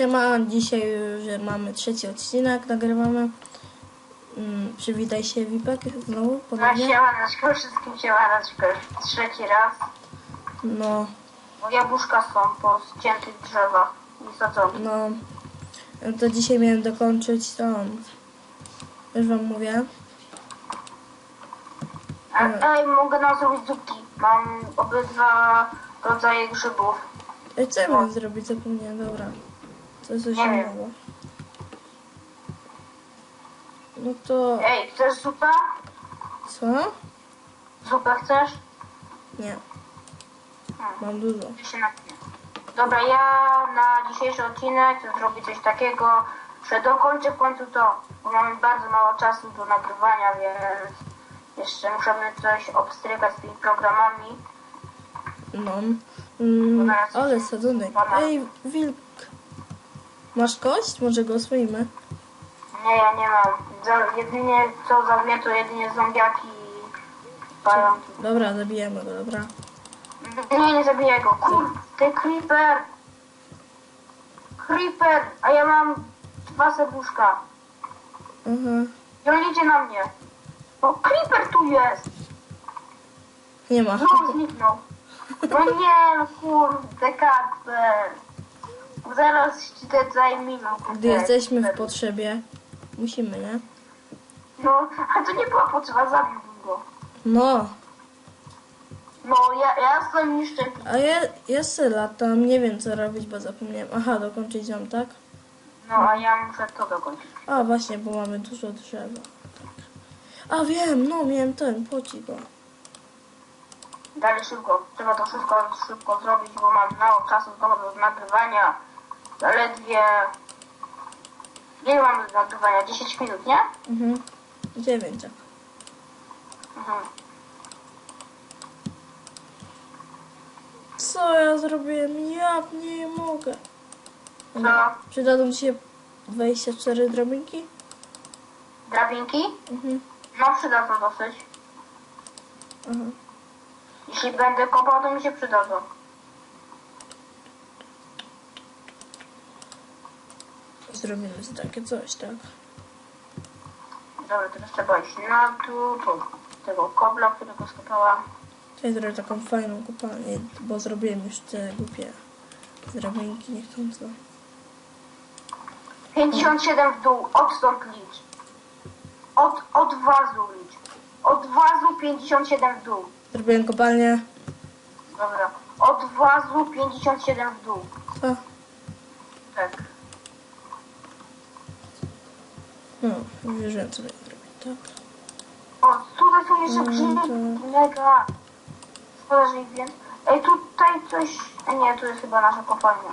Siema, dzisiaj już mamy trzeci odcinek, nagrywamy. Mm, przywitaj się Wipek znowu, No ponownie. siemaneczko, wszystkim siemaneczko już trzeci raz. No, Bo jabłuszka są po ściętych drzewach i sadzonki. no. To dzisiaj miałem dokończyć tą. Już wam mówię. A, ej, mogę nam zrobić zupki. Mam obydwa rodzaje grzybów. Ej, co ja miałem zrobić? Zapomniałem, dobra. To jest innego. No to. Ej, chcesz zupę? Co? Zupę chcesz? Nie, Hmm, mam dużo. Dobra, ja na dzisiejszy odcinek zrobię coś takiego, że dokończę w końcu to, bo mamy bardzo mało czasu do nagrywania, więc jeszcze musimy coś obstrykać z tymi programami. No. Mm, ale sadzonek. Ej, wilk. Masz kość? Może go oswoimy? Nie, ja nie mam. Za, jedynie co za mnie to jedynie zombiaki i pająki. Dobra, zabijemy go, dobra. Nie, nie zabiję go. Kur, ty creeper! Creeper! A ja mam dwa serduszka. Aha. I on idzie na mnie. O, creeper tu jest! Nie ma. Znowu zniknął. No nie, no kurde, Kacper. Zaraz ci te zajminą. Gdy jesteśmy w potrzebie, musimy, nie? No, a to nie była potrzeba, zabiłbym go. No, No, ja, ja jestem niszczę. a ja, ja se latam, nie wiem co robić, bo zapomniałem. Aha, dokończyć ją, tak? No, a ja muszę to dokończyć. A właśnie, bo mamy dużo drzewa. Tak. A wiem, no miałem ten, pocigo. Dalej szybko, trzeba to wszystko szybko zrobić, bo mam mało czasu do do nagrywania. Zaledwie... Ile mamy do nagrywania? 10 minut, nie? Mhm. Dziewięć, tak. Mhm. Co ja zrobiłem? Ja nie mogę. Co? Przydadzą ci się 24 drobinki? Drabinki? Mhm. No, przydadzą dosyć. Aha. Jeśli będę kopał, to mi się przydadzą. Zrobimy sobie takie coś, tak? Dobra, teraz trzeba iść na tu, tu. Tego kobla, którego skopałam. Tutaj zrobię taką fajną kopalnię, bo zrobiłem już te głupie drabinki niechcąco. 57 w dół, odstąd licz. Od, od wazu licz. Od wazu 57 w dół. Zrobiłem kopalnię. Dobra. Od wazu 57 w dół. Co? Tak. No, wiem co będę robić, tak? O, tutaj są jeszcze Mm, grzybki. Mega. Szkoda, że ich wiem. Ej, tutaj coś... Nie, tu jest chyba nasza kopalnia.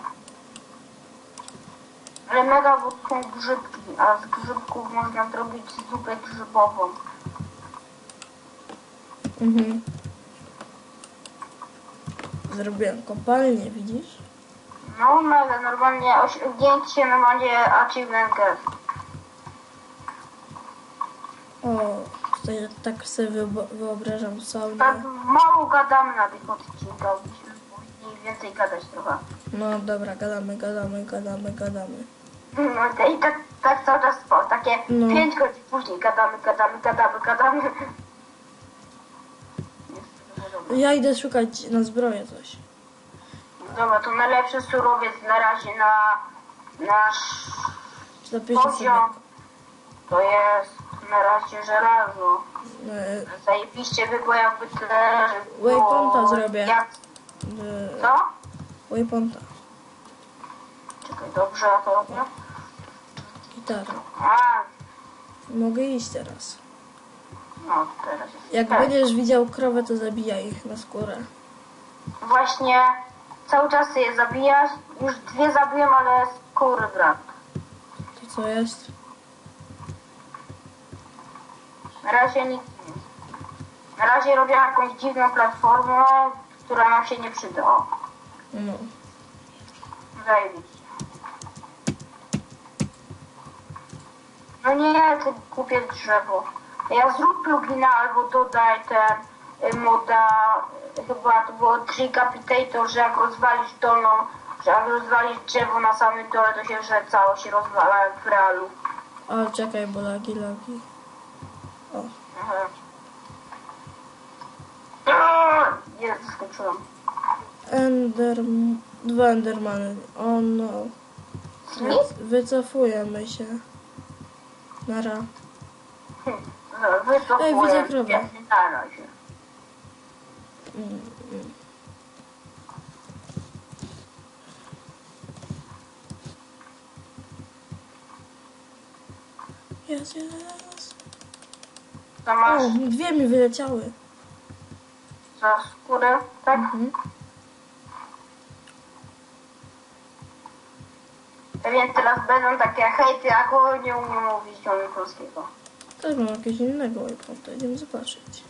Ale mega, są grzybki, a z grzybków można zrobić zupę grzybową. Mhm. Zrobiłem kopalnię, widzisz? No mega, normalnie osiągnięcie, normalnie achievement. O, tutaj tak sobie wyob- wyobrażam saunę. Tak mało gadamy na tych odcinkach, byśmy powinni więcej gadać trochę. No dobra, gadamy, gadamy, gadamy, gadamy. No i tak, tak cały czas po, takie No. 5 godzin później gadamy, gadamy, gadamy, gadamy. Ja idę szukać na zbroję coś. Dobra, to najlepszy surowiec na razie na nasz Zapiszę sobie. poziom to jest na razie żelazo. E, Zajebiście by było jakby tyle, że było Waypointa zrobię. Jak, e, co? Waypointa. Czekaj, dobrze, ja to robię. Gitara. A, Mogę iść teraz. no teraz jest. Jak tak. będziesz widział krowę, to zabijaj ich na skórę. Właśnie cały czas je zabijasz. Już dwie zabiłem, ale skóry brak. To co jest? Na razie nic. Na razie robię jakąś dziwną platformę, która nam się nie przyda. O, No. zajebiście. No nie, ty kupię drzewo. Ja zrób plugina albo dodaj ten y, moda, y, chyba to było Tree Capitator, że jak rozwalisz dolną że jak rozwalić drzewo na samym dole, to się, że cało się rozwala jak w realu. O, czekaj, bo lagi, lagi. O! Jest, skończyłam. Ender... Dwa Endermany. O no. Nic? Wycofujemy się. Nara. Wycofuję Ej, widzę krowę. na razie. Mm, mm. To masz O, dwie mi wyleciały. za skórę, tak? Mhm. Więc teraz będą takie hejty, jak o, nie umiem mówić o polskiego. Też mam jakieś innego iPhone'a, idziemy zobaczyć.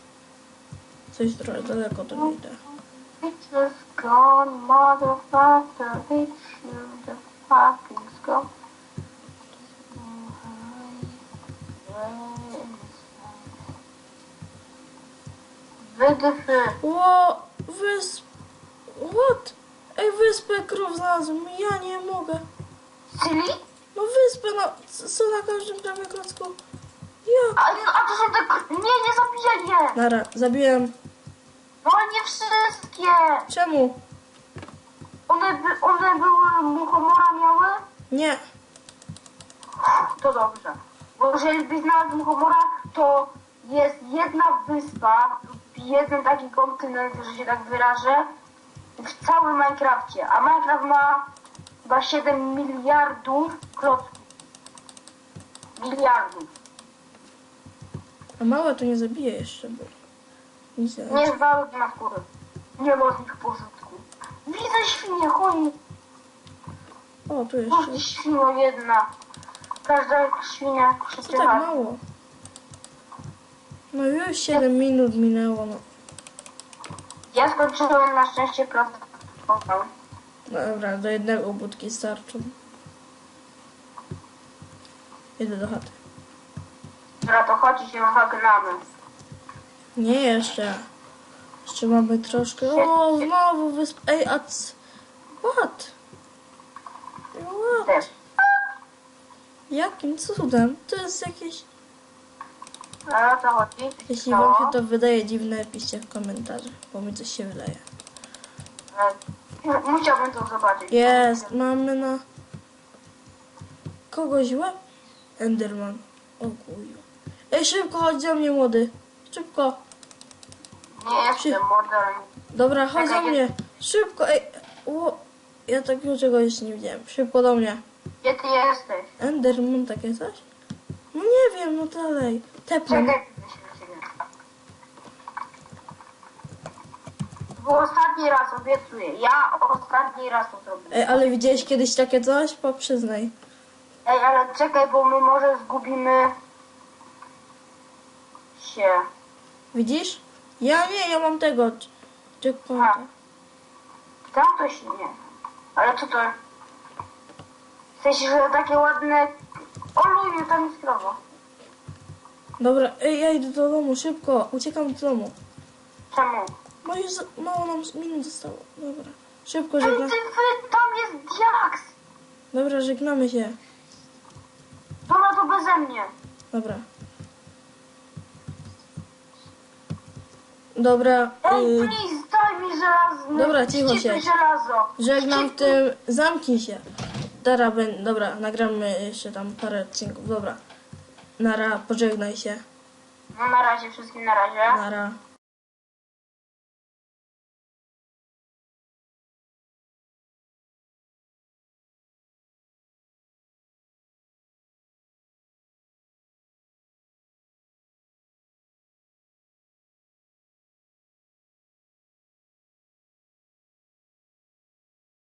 Coś trochę daleko to nie idę. It's just gone, motherfucker, it's you, the fucking's gone. Wydyfy. Ło, wysp... What? Ej, wyspę krów znalazłem, ja nie mogę. Czyli? No wyspę, no, c- co na każdym prawie klocku. Ja. A, a to są te... Nie, nie zabijaj je! Nara, zabiłem. No nie wszystkie! Czemu? One, by, one były muchomora miały? Nie. To dobrze. Bo jeżeli byś znalazł muchomora, to jest jedna wyspa jeden taki kontynent, że się tak wyrażę, w całym Minecrafcie. A Minecraft ma chyba 7 miliardów klocków. Miliardów. A małe to nie zabije jeszcze, bo... Nic nie zwalą na skóry. Nie ma z nich pożytku. Widzę świnię, chodź. O, tu jeszcze. świnio jedna. Każda świnia Co tak mało? No już 7 minut minęło, no. Ja skończyłem na szczęście pracę. Dobra, do jednego budki starczą. Idę do chaty. Dobra, to chodź i się wagnamy. Nie jeszcze. Jeszcze mamy troszkę. O, znowu wysp... Ej, a c... What? What? Jakim cudem? To jest jakieś... O co chodzi? Jeśli wam się to wydaje dziwne, piszcie w komentarzach, bo mi coś się wydaje. E, Musiałbym to zobaczyć. Jest, mamy na... Kogoś łeb? Enderman. O kuju. Ej, szybko, chodź do mnie, młody. Szybko. Nie jestem morderem. Dobra, chodź do Czekaj, mnie. Szybko, ej. O, ja takiego czegoś jeszcze nie widziałem. Szybko do mnie. Gdzie ty jesteś? Enderman, takie coś? No nie wiem, no dalej. To był ostatni raz, obiecuję. Ja ostatni raz to zrobię. Ej, ale widziałeś kiedyś takie coś? Poprzyznaj. Ej, ale czekaj, bo my może zgubimy się. Widzisz? Ja nie, ja mam tego. Checkpointa. Tam ktoś nie. Ale co to? W sensie, że takie ładne... O luju, tam jest krowa. Dobra, ej, ja idę do domu, szybko. Uciekam do domu. Czemu? No już za- mało nam minut zostało. Dobra. Szybko Ej, żegna... ty, wy, tam jest diaks! Dobra, żegnamy się. Dobra, to beze mnie. Dobra. Dobra, Ej, y, please, daj mi żelazny. Dobra, cicho się. żelazo. żegnam w tym... Zamknij się. Dobra, ben... Dobra, nagramy jeszcze tam parę odcinków. Dobra. Nara, pożegnaj się. No na razie, wszystkim na razie. Nara.